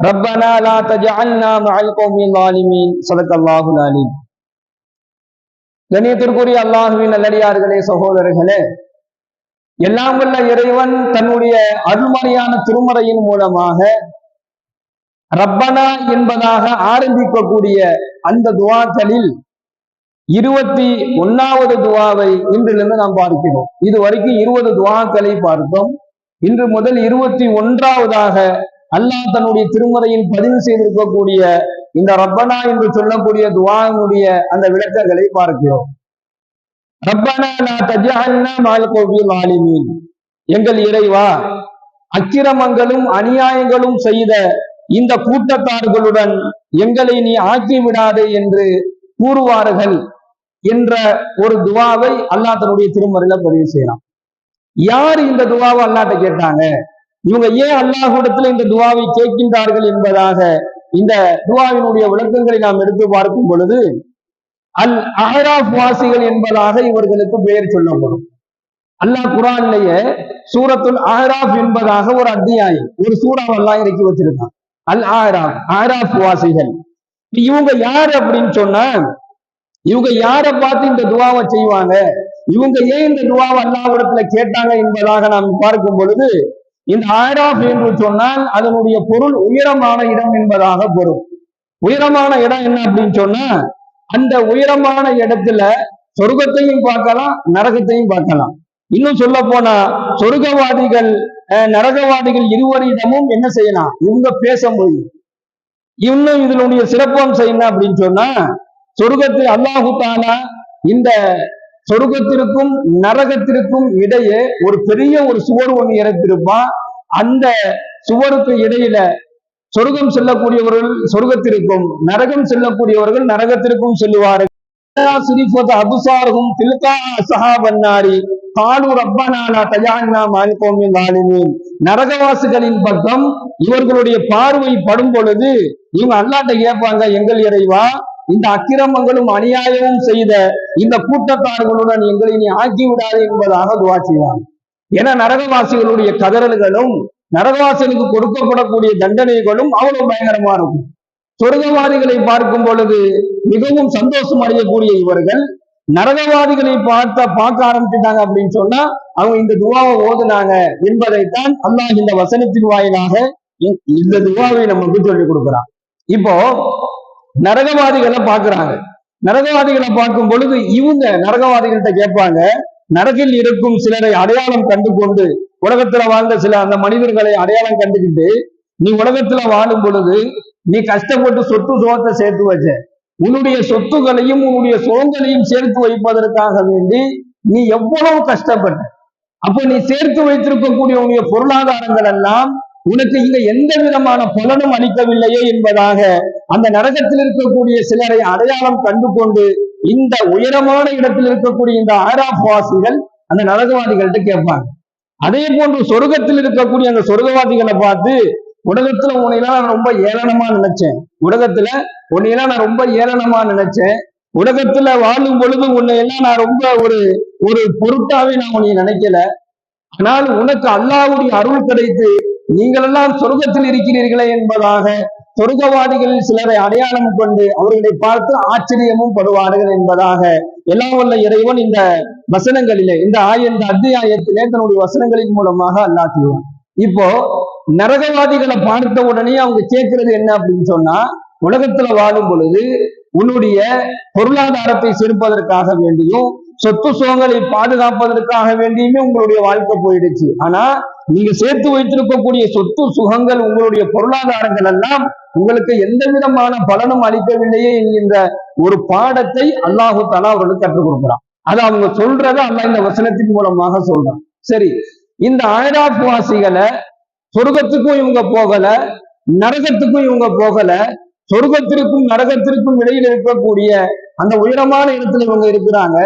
ربنا لا تجعلنا مع القوم الظالمين صدق الله العليم கண்ணியத்திற்குரிய அல்லாஹுவின் நல்லடியார்களே சகோதரர்களே எல்லாம் வல்ல இறைவன் தன்னுடைய அருள்மறையான திருமறையின் மூலமாக ரப்பனா என்பதாக ஆரம்பிக்கக்கூடிய அந்த துவாக்களில் இருபத்தி ஒன்னாவது துவாவை இன்றிலிருந்து நாம் பார்க்கிறோம் இது வரைக்கும் இருபது துவாக்களை பார்த்தோம் இன்று முதல் இருபத்தி ஒன்றாவதாக அல்லாஹ் தன்னுடைய திருமறையில் பதிவு செய்திருக்கக்கூடிய இந்த ரப்பனா என்று சொல்லக்கூடிய துவாவினுடைய அந்த விளக்கங்களை பார்க்கிறோம். ரப்பனா நான் மால் ஆலிமீன். எங்கள் இறைவா அக்கிரமங்களும் அநியாயங்களும் செய்த இந்த கூட்டத்தார்களுடன் எங்களை நீ ஆக்கி விடாதே என்று கூறுவார்கள் என்ற ஒரு துவாவை அல்லாஹ் தன்னுடைய திருமறையில பதிவு செய்யலாம் யார் இந்த துவாவை அல்லாட்ட கேட்டாங்க? இவங்க ஏன் அல்லாஹ்விடத்துல இந்த துவாவை கேட்கின்றார்கள் என்பதாக இந்த துவாவினுடைய விளக்கங்களை நாம் எடுத்து பார்க்கும் பொழுது அல் அஹராப் வாசிகள் என்பதாக இவர்களுக்கு பெயர் சொல்லப்படும். அல்லாஹ் குரான்லயே சூரத்துல் அஹராப் என்பதாக ஒரு அத்தியாயம் ஒரு சூறாவெல்லாம் இறக்கி வச்சிருக்கான். அல் ஆராப் ஆராப் வாசிகள். இவங்க யார் அப்படின்னு சொன்னா இவங்க யாரை பார்த்து இந்த துவாவை செய்வாங்க இவங்க ஏன் இந்த துவாவை அல்லாவிடத்துல கேட்டாங்க என்பதாக நாம் பார்க்கும் பொழுது இந்த ஆராப் என்று சொன்னால் அதனுடைய பொருள் உயரமான இடம் என்பதாக பொருள். உயரமான இடம் என்ன அப்படின்னு சொன்னா அந்த உயரமான இடத்துல சொர்க்கத்தையும் பார்க்கலாம் நரகத்தையும் பார்க்கலாம். இன்னும் சொல்ல போனா சொர்க்கவாதிகள் நரகவாதிகள் இருவரிடமும் என்ன செய்யலாம்? இவங்க பேச முடியும். இன்னும் இதனுடைய சிறப்பம்சம் என்ன அப்படின்னு சொன்னா சொர்க்கத்தில் அல்லாஹு இந்த சொர்க்கத்திற்கும் நரகத்திற்கும் இடையே ஒரு பெரிய ஒரு சுவர் ஒன்று இறத்திருப்பான் அந்த சுவருக்கு இடையில சொர்க்கம் செல்லக்கூடியவர்கள் சொர்க்கத்திற்கும் நரகம் செல்லக்கூடியவர்கள் நரகத்திற்கும் செல்லுவார்கள். அபுசாருகும் தில்கா சஹாபன்னாரி காலு ரப்பனாலா தஜான்னா மாலிகோமின் வாலிமீன். நரகவாசிகளின் பக்கம் இவர்களுடைய பார்வை படும் பொழுது இவங்க அல்லாட்ட கேட்பாங்க எங்கள் இறைவா இந்த அக்கிரமங்களும் அநியாயமும் செய்த இந்த கூட்டத்தார்களுடன் எங்களை நீ ஆக்கி விடாது என்பதாக துவா செய்வான். ஏன்னா நரகவாசிகளுடைய கதறல்களும் நரகவாசிகளுக்கு கொடுக்கப்படக்கூடிய தண்டனைகளும் அவ்வளவு பயங்கரமா இருக்கும். சொர்க்கவாதிகளை பார்க்கும் பொழுது மிகவும் சந்தோஷம் அடையக்கூடிய இவர்கள் நரகவாதிகளை பார்த்த பார்க்க ஆரம்பிச்சிட்டாங்க அப்படின்னு சொன்னா அவங்க இந்த துவாவை ஓதுனாங்க என்பதைத்தான் அல்லாஹ் இந்த வசனத்தின் வாயிலாக இந்த துவாவை நமக்கு சொல்லிக் கொடுக்கிறான். இப்போ நரகவாதிகளை பாக்குறாங்க நரகவாதிகளை பார்க்கும் பொழுது இவங்க நரகவாதிகள்கிட்ட கேட்பாங்க நரகில் இருக்கும் சிலரை அடையாளம் கண்டு கொண்டு உலகத்துல வாழ்ந்த சில அந்த மனிதர்களை அடையாளம் கண்டுகிட்டு நீ உலகத்துல வாழும் பொழுது நீ கஷ்டப்பட்டு சொத்து சோகத்தை சேர்த்து வச்ச. உன்னுடைய சொத்துகளையும் உன்னுடைய சுகங்களையும் சேர்த்து வைப்பதற்காக வேண்டி நீ எவ்வளவு கஷ்டப்பட்ட. அப்ப நீ சேர்த்து வைத்திருக்கக்கூடிய உன்னுடைய பொருளாதாரங்கள் எல்லாம் உனக்கு இங்க எந்த விதமான பலனும் அளிக்கவில்லையே என்பதாக அந்த நரகத்தில் இருக்கக்கூடிய சிலரை அடையாளம் கண்டு கொண்டு இந்த உயரமான இடத்தில் இருக்கக்கூடிய இந்த ஆராப் வாசிகள் அந்த நரகவாதிகள்கிட்ட கேட்பாங்க. அதே போன்று சொர்க்கத்தில் இருக்கக்கூடிய அந்த சொர்க்கவாதிகளை பார்த்து உலகத்துல உன்னையெல்லாம் நான் ரொம்ப ஏளனமா நினைச்சேன். உலகத்துல உன்னையெல்லாம் நான் ரொம்ப ஏளனமா நினைச்சேன். உலகத்துல வாழும் பொழுது உன்னையெல்லாம் நான் ரொம்ப ஒரு ஒரு பொருட்டாவே நான் உன்னை நினைக்கல. ஆனால் உனக்கு அல்லாவுடைய அருள் கிடைத்து நீங்கள் எல்லாம் சொர்க்கத்தில் இருக்கிறீர்களே என்பதாக சொர்க்கவாதிகளில் சிலரை அடையாளம் கொண்டு அவர்களை பார்த்து ஆச்சரியமும் படுவார்கள் என்பதாக எல்லாம் உள்ள இறைவன் இந்த வசனங்களிலே இந்த ஆய இந்த அத்தியாயத்திலே தன்னுடைய வசனங்களின் மூலமாக அல்லாத்துவான் இப்போ நரகவாதிகளை பார்த்த உடனே அவங்க கேட்கறது என்ன அப்படின்னு சொன்னா உலகத்துல வாழும் பொழுது உன்னுடைய பொருளாதாரத்தை சேர்ப்பதற்காக வேண்டியும் சொத்து சுகங்களை பாதுகாப்பதற்காக வேண்டியுமே உங்களுடைய வாழ்க்கை போயிடுச்சு. ஆனா நீங்க சேர்த்து வைத்திருக்கக்கூடிய சொத்து சுகங்கள் உங்களுடைய பொருளாதாரங்கள் எல்லாம் உங்களுக்கு எந்த விதமான பலனும் அளிக்கவில்லையே என்கின்ற ஒரு பாடத்தை அல்லாஹு தலா அவர்களுக்கு கற்றுக் கொடுக்குறான். அது அவங்க சொல்றத அல்ல இந்த வசனத்தின் மூலமாக சொல்றான். சரி இந்த ஆயிராப் வாசிகளை சொர்க்கத்துக்கும் இவங்க போகல நரகத்துக்கும் இவங்க போகல சொர்க்கத்திற்கும் நரகத்திற்கும் இடையில் இருக்கக்கூடிய அந்த உயரமான இடத்துல இவங்க இருக்கிறாங்க.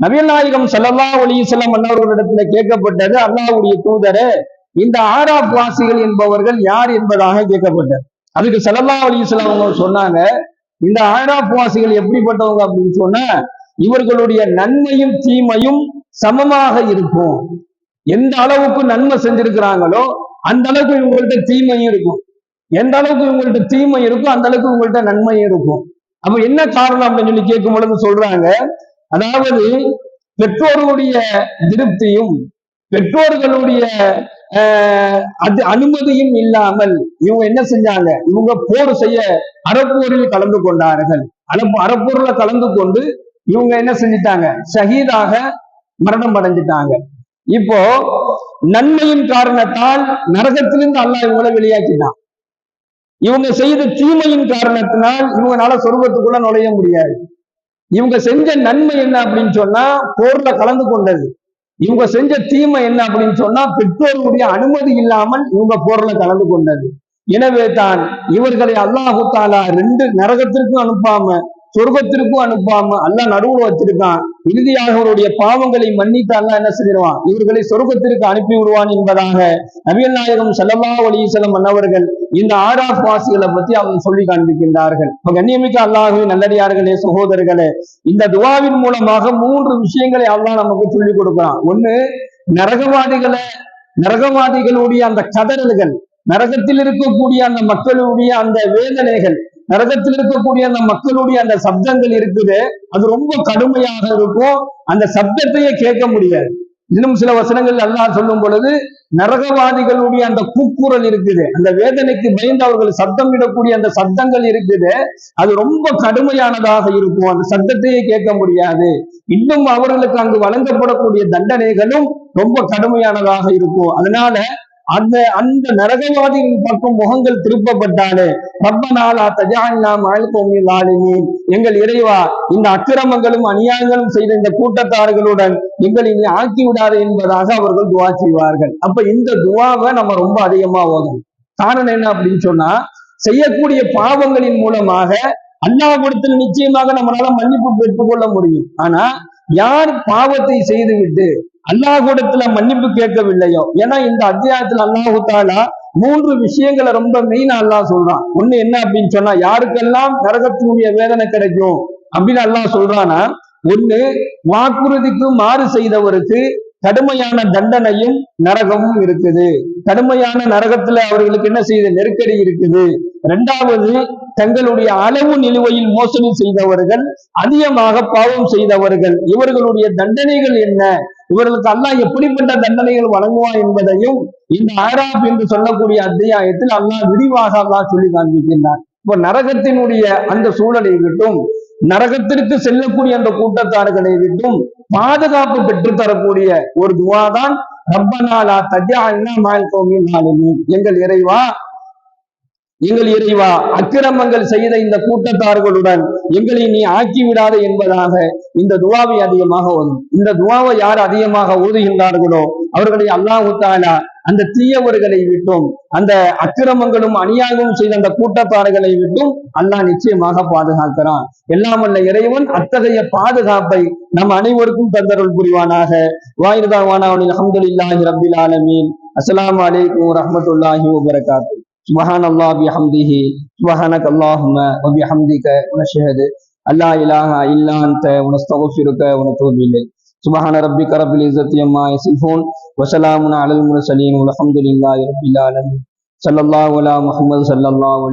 நபிகள் நாயகம் சல்லல்லா அலிசல்லம் அன்னவர்களிடத்துல கேட்கப்பட்டது அல்லாஹ்வுடைய தூதரே இந்த ஆராப் வாசிகள் என்பவர்கள் யார் என்பதாக கேட்கப்பட்டது. அதுக்கு சல்லல்லா அலிசல்லாம் அவங்க சொன்னாங்க இந்த ஆராப் வாசிகள் எப்படிப்பட்டவங்க அப்படின்னு சொன்னா இவர்களுடைய நன்மையும் தீமையும் சமமாக இருக்கும். எந்த அளவுக்கு நன்மை செஞ்சிருக்கிறாங்களோ அந்த அளவுக்கு இவங்கள்ட்ட தீமையும் இருக்கும். எந்த அளவுக்கு இவங்கள்ட்ட தீமை இருக்கும் அந்த அளவுக்கு உங்கள்ட்ட நன்மையும் இருக்கும். அப்ப என்ன காரணம் அப்படின்னு சொல்லி கேட்கும் பொழுது சொல்றாங்க அதாவது பெற்றோர்களுடைய திருப்தியும் பெற்றோர்களுடைய அது அனுமதியும் இல்லாமல் இவங்க என்ன செஞ்சாங்க? இவங்க போர் செய்ய அறப்போரில் கலந்து கொண்டார்கள். அறப்பு அறப்போர்ல கலந்து கொண்டு இவங்க என்ன செஞ்சிட்டாங்க? ஷஹீதாக மரணம் அடைஞ்சிட்டாங்க. இப்போ நன்மையின் காரணத்தால் நரகத்திலிருந்து அல்லாஹ் இவங்களை வெளியாக்கிட்டான். இவங்க செய்த தீமையின் காரணத்தினால் இவங்களால சொர்க்கத்துக்குள்ள நுழைய முடியாது. இவங்க செஞ்ச நன்மை என்ன அப்படின்னு சொன்னா போர்ல கலந்து கொண்டது. இவங்க செஞ்ச தீமை என்ன அப்படின்னு சொன்னா பெற்றோருடைய அனுமதி இல்லாமல் இவங்க போர்ல கலந்து கொண்டது. எனவே தான் இவர்களை அல்லாஹு தாலா ரெண்டு நரகத்திற்கும் அனுப்பாம சொர்க்கத்திற்கும் அனுப்பாம அல்ல நடுவுல வச்சிருக்கான். இறுதியாக அவருடைய பாவங்களை மன்னித்து அல்ல என்ன செஞ்சிருவான் இவர்களை சொர்க்கத்திற்கு அனுப்பி விடுவான் என்பதாக நபிகள் நாயகம் செல்லமா அலைஹி வஸல்லம் இந்த ஆராப் வாசிகளை பத்தி அவங்க சொல்லி காண்பிக்கின்றார்கள். இப்ப கண்ணியமிக்க அல்லாஹுவின் நல்லடியார்களே சகோதரர்களே இந்த துவாவின் மூலமாக மூன்று விஷயங்களை அல்லாஹ் நமக்கு சொல்லிக் கொடுக்கிறான். ஒண்ணு நரகவாதிகளை நரகவாதிகளுடைய அந்த கதறல்கள் நரகத்தில் இருக்கக்கூடிய அந்த மக்களுடைய அந்த வேதனைகள் நரகத்தில் இருக்கக்கூடிய அந்த மக்களுடைய அந்த சப்தங்கள் இருக்குது. அது ரொம்ப கடுமையாக இருக்கும். அந்த சப்தத்தையே கேட்க முடியாது. இன்னும் சில வசனங்கள் அல்லாஹ் சொல்லும் பொழுது நரகவாதிகளுடைய அந்த கூக்குரல் இருக்குது. அந்த வேதனைக்கு பயந்து அவர்கள் சப்தம் இடக்கூடிய அந்த சப்தங்கள் இருக்குது. அது ரொம்ப கடுமையானதாக இருக்கும். அந்த சத்தத்தையே கேட்க முடியாது. இன்னும் அவர்களுக்கு அங்கு வழங்கப்படக்கூடிய தண்டனைகளும் ரொம்ப கடுமையானதாக இருக்கும். அதனால அந்த அந்த நரகவாதிகள் பக்கம் முகங்கள் திருப்பப்பட்டாலே ரப்பனாலா தஜான்னா மழை ஆளுமீன் எங்கள் இறைவா இந்த அக்கிரமங்களும் அநியாயங்களும் செய்த இந்த கூட்டத்தார்களுடன் எங்களை நீ ஆக்கி விடாது என்பதாக அவர்கள் துவா செய்வார்கள். அப்ப இந்த துவாவை நம்ம ரொம்ப அதிகமா ஓதணும். காரணம் என்ன அப்படின்னு சொன்னா செய்யக்கூடிய பாவங்களின் மூலமாக அல்லாஹ்விடத்தில் நிச்சயமாக நம்மளால மன்னிப்பு பெற்றுக்கொள்ள முடியும். ஆனா யார் பாவத்தை செய்துவிட்டு அல்லாஹ்விடத்துல மன்னிப்பு கேட்கவில்லையோ? ஏன்னா இந்த அத்தியாயத்துல அல்லாஹு தாலா மூன்று விஷயங்களை ரொம்ப மெயினா அல்லாஹ் சொல்றான். ஒண்ணு என்ன அப்படின்னு சொன்னா யாருக்கெல்லாம் நரகத்தினுடைய வேதனை கிடைக்கும் அப்படின்னு அல்லாஹ் சொல்றானா ஒண்ணு வாக்குறுதிக்கு மாறு செய்தவருக்கு கடுமையான தண்டனையும் நரகமும் இருக்குது. கடுமையான நரகத்துல அவர்களுக்கு என்ன செய்த? நெருக்கடி இருக்குது. இரண்டாவது தங்களுடைய அளவு நிலுவையில் மோசடி செய்தவர்கள் அதிகமாக பாவம் செய்தவர்கள். இவர்களுடைய தண்டனைகள் என்ன? இவர்களுக்கு அல்லாஹ் எப்படிப்பட்ட தண்டனைகள் வழங்குவான் என்பதையும் இந்த ஆராப் என்று சொல்லக்கூடிய அத்தியாயத்தில் அல்லாஹ் விரிவாக அல்லாஹ் சொல்லி காண்பிக்கின்றான். இப்போ நரகத்தினுடைய அந்த சூழலை விட்டும் நரகத்திற்கு செல்லக்கூடிய அந்த கூட்டத்தார்களை விட்டும் பாதுகாப்பு பெற்று தரக்கூடிய ஒரு துவா தான் ரப்பனாலா தஜா மால் கோமின் எங்கள் இறைவா எங்கள் இறைவா அக்கிரமங்கள் செய்த இந்த கூட்டத்தார்களுடன் எங்களை நீ ஆக்கி விடாத என்பதாக இந்த துவாவை அதிகமாக ஓதும். இந்த துவாவை யார் அதிகமாக ஓதுகின்றார்களோ அவர்களை அல்லாஹு அந்த தீயவர்களை விட்டும் அந்த அக்கிரமங்களும் அநியாயமும் செய்த அந்த கூட்டத்தார்களை விட்டும் அல்லாஹ் நிச்சயமாக பாதுகாக்கிறான். எல்லாம் அல்ல இறைவன் அத்தகைய பாதுகாப்பை நம் அனைவருக்கும் தந்தருள் புரிவானாக. வாயிர்தாவானாவனில் அஹமதுல்லாஹி ரபில் ஆலமீன். அஸ்லாம் அலைக்கும் வரஹ்மத்துல்லாஹி வபரகாத்து. سبحان الله بحمده سبحانك اللهم وبحمدك ونشهد أن لا إله إلا أنت ونستغفرك ونتوب إليك. سبحان ربك رب العزة عما يصفون وسلام على المرسلين والحمد لله رب العالمين. صلى الله على محمد صلى الله عليه